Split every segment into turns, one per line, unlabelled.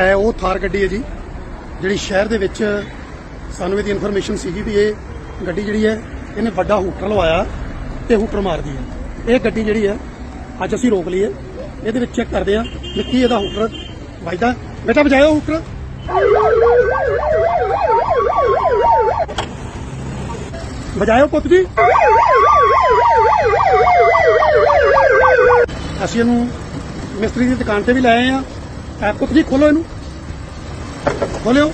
ਇਹ ਉਹ ਥਾਰ ਗੱਡੀ ਹੈ ਜੀ, ਜਿਹੜੀ ਸ਼ਹਿਰ ਦੇ ਵਿੱਚ ਸਾਨੂੰ ਇਹਦੀ ਇਨਫੋਰਮੇਸ਼ਨ ਸੀਗੀ ਵੀ ਇਹ ਗੱਡੀ ਜਿਹੜੀ ਹੈ, ਇਹਨੇ ਵੱਡਾ ਹੂਟਰ ਲਵਾਇਆ ਤੇ ਹੂਟਰ ਮਾਰਦੀ ਹੈ। ਇਹ ਗੱਡੀ ਜਿਹੜੀ ਹੈ, ਅੱਜ ਅਸੀਂ ਰੋਕ ਲਈ ਹੈ। ਇਹਦੇ ਵਿੱਚ ਚੈੱਕ ਕਰਦੇ ਆ ਵੀ ਕੀ ਇਹਦਾ ਹੂਟਰ ਵੱਜਦਾ ਬੇਟਾ, ਵਜਾਇਓ ਹੂਟਰ। ਵਜਾਇਓ ਪੁੱਤ ਜੀ। ਅਸੀਂ ਇਹਨੂੰ ਮਿਸਤਰੀ ਦੀ ਦੁਕਾਨ ਤੇ ਵੀ ਲੈ ਆਏ ਆ ਪੁੱਤ ਜੀ ਖੋਲੋ ਇਹਨੂੰ। ਖੋਲਿਓ।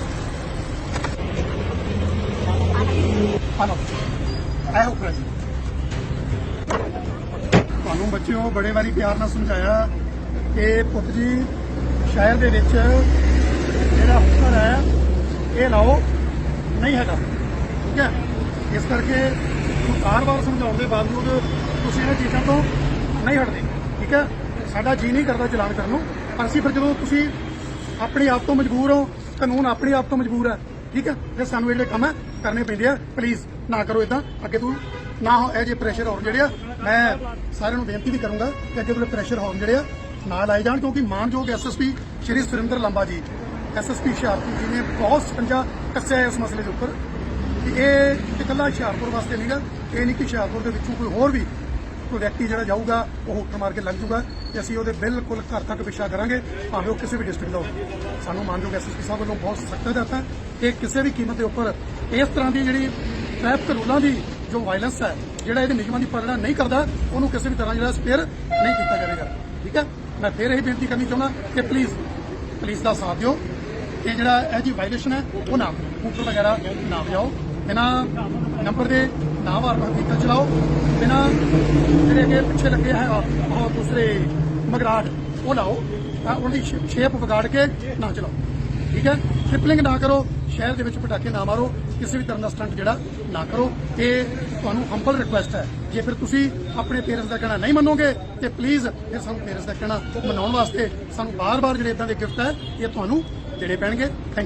ਹਲੋ ਐ ਉੱਪਰ ਜੀ। ਤੁਹਾਨੂੰ ਬੱਚਿਓ, ਬੜੇ ਵਾਰੀ ਪਿਆਰ ਨਾਲ ਸਮਝਾਇਆ ਕਿ ਪੁੱਤ ਜੀ, ਸ਼ਹਿਰ ਦੇ ਵਿੱਚ ਜਿਹੜਾ ਹੁਕਰ ਹੈ, ਇਹ ਲਾਓ, ਨਹੀਂ ਹੈਗਾ। ਠੀਕ ਹੈ? ਇਸ ਕਰਕੇ ਬਾਰ-ਬਾਰ ਸਮਝਾਉਣ ਦੇ ਬਾਵਜੂਦ ਤੁਸੀਂ ਇਹਨਾਂ ਚੀਜ਼ਾਂ ਤੋਂ ਨਹੀਂ ਹਟਦੇ। ਠੀਕ ਹੈ? ਸਾਡਾ ਜੀ ਨਹੀਂ ਕਰਦਾ ਚਲਾਨ ਕਰਨ ਨੂੰ। ਅਸੀਂ ਫਿਰ ਜਦੋਂ ਤੁਸੀਂ ਆਪਣੇ ਆਪ ਤੋਂ ਮਜਬੂਰ ਹੋ, ਕਾਨੂੰਨ ਆਪਣੇ ਆਪ ਤੋਂ ਮਜਬੂਰ ਹੈ, ਠੀਕ ਹੈ? ਜੇ ਸਾਨੂੰ ਜਿਹੜੇ ਕੰਮ ਹੈ ਕਰਨੇ ਪੈਂਦੇ ਆ। ਪਲੀਜ਼ ਨਾ ਕਰੋ ਇਦਾਂ ਅੱਗੇ ਤੋਂ ਨਾ ਹੋ, ਇਹ ਜੇ ਪ੍ਰੈਸ਼ਰ ਹੋਰ ਜਿਹੜੇ ਆ, ਮੈਂ ਸਾਰਿਆਂ ਨੂੰ ਬੇਨਤੀ ਵੀ ਕਰੂੰਗਾ ਕਿ ਅੱਗੇ ਤੋਂ ਪ੍ਰੈਸ਼ਰ ਹੋਰ ਜਿਹੜੇ ਆ ਨਾ ਲਾਏ ਜਾਣ, ਕਿਉਂਕਿ ਮਾਨਯੋਗ ਐਸਐਸਪੀ ਸ਼੍ਰੀ ਸੁਰਿੰਦਰ ਲੰਬਾ ਜੀ ਐਸਐਸਪੀ ਹੁਸ਼ਿਆਰਪੁਰ ਜੀ ਨੇ ਬਹੁਤ ਸਕੰਜਾ ਕੱਸਿਆ ਇਸ ਮਸਲੇ ਦੇ ਉੱਪਰ। ਕਿ ਇਹ ਇਕੱਲਾ ਹੁਸ਼ਿਆਰਪੁਰ ਵਾਸਤੇ ਨਹੀਂਗਾ, ਇਹ ਨਹੀਂ ਕਿ ਹੁਸ਼ਿਆਰਪੁਰ ਦੇ ਵਿੱਚੋਂ ਕੋਈ ਹੋਰ ਵੀ ਕੋਈ ਵਿਅਕਤੀ ਜਿਹੜਾ ਜਾਊਗਾ, ਉਹ ਹੁੱਟ ਮਾਰ ਕੇ ਲੱਗ ਜਾਊਗਾ ਤੇ ਅਸੀਂ ਉਹਦੇ ਬਿਲਕੁਲ ਘਰ ਤੱਕ ਪਿੱਛਾ ਕਰਾਂਗੇ, ਭਾਵੇਂ ਉਹ ਕਿਸੇ ਵੀ ਡਿਸਟ੍ਰਿਕਟ ਦਾ ਹੋਵੇ। ਸਾਨੂੰ ਮਾਨਯੋਗ ਐਸਐਸਪੀ ਸਾਹਿਬ ਵੱਲੋਂ ਬਹੁਤ ਸਖਤ ਦਿੱਤਾ ਕਿ ਕਿਸੇ ਵੀ ਕੀਮਤ ਦੇ ਉੱਪਰ ਇਸ ਤਰ੍ਹਾਂ ਦੀ ਜਿਹੜੀ ਟ੍ਰੈਫਿਕ ਰੂਲਾਂ ਦੀ ਜੋ ਵਾਇਲੈਂਸ ਹੈ, ਜਿਹੜਾ ਇਹਦੇ ਨਿਯਮਾਂ ਦੀ ਪਾਲਣਾ ਨਹੀਂ ਕਰਦਾ, ਉਹਨੂੰ ਕਿਸੇ ਵੀ ਤਰ੍ਹਾਂ ਜਿਹੜਾ ਸਪੇਅਰ ਨਹੀਂ ਕੀਤਾ ਜਾਵੇਗਾ। ਠੀਕ ਹੈ? ਮੈਂ ਫਿਰ ਇਹ ਬੇਨਤੀ ਕਰਨੀ ਚਾਹੁੰਦਾ ਕਿ ਪਲੀਜ਼ ਪੁਲਿਸ ਦਾ ਸਾਥ ਦਿਓ। ਕਿ ਜਿਹੜਾ ਇਹ ਜੀ ਵਾਇਲੇਸ਼ਨ ਹੈ, ਉਹ ਨਾ ਕੂਪਰ ਵਗੈਰਾ ਨਾ ਵਜਾਓ। ਬਿਨਾਂ ਨੰਬਰ ਦੇ ਨਾ ਵਾਰ-ਵਾਰ ਵਹੀਕਲ ਚਲਾਓ, ਬਿਨਾਂ ਜਿਹੜੇ ਅੱਗੇ ਪਿੱਛੇ ਲੱਗੇ ਹੈ ਉਹ ਦੂਸਰੇ ਮਗਰਾਟ ਉਹ ਲਾਓ, ਤਾਂ ਉਹਦੀ ਸ਼ੇਪ ਵਿਗਾੜ ਕੇ ਨਾ ਚਲਾਓ। ਠੀਕ ਹੈ? ਟ੍ਰਿਪਲਿੰਗ ਨਾ ਕਰੋ, ਸ਼ਹਿਰ ਦੇ ਵਿੱਚ ਪਟਾਕੇ ਨਾ ਮਾਰੋ, ਕਿਸੇ ਵੀ ਤਰ੍ਹਾਂ ਦਾ ਸਟੰਟ ਜਿਹੜਾ, ਨਾ ਕਰੋ। ਇਹ ਤੁਹਾਨੂੰ ਹੰਬਲ ਰਿਕੁਐਸਟ ਹੈ। ਜੇ ਫਿਰ ਤੁਸੀਂ ਆਪਣੇ ਪੇਰੈਂਟਸ ਦਾ ਕਹਿਣਾ ਨਹੀਂ ਮੰਨੋਗੇ, ਤੇ ਪਲੀਜ਼ ਫਿਰ ਸਾਨੂੰ ਪੇਰੈਂਟਸ ਦਾ ਕਹਿਣਾ ਮਨਾਉਣ ਵਾਸਤੇ ਸਾਨੂੰ ਬਾਰ-ਬਾਰ ਜਿਹੜੇ ਇਦਾਂ ਦੇ ਗਿਫਟ ਹੈ, ਇਹ ਤੁਹਾਨੂੰ ਦੇਣੇ ਪੈਣਗੇ। ਥੈਂਕ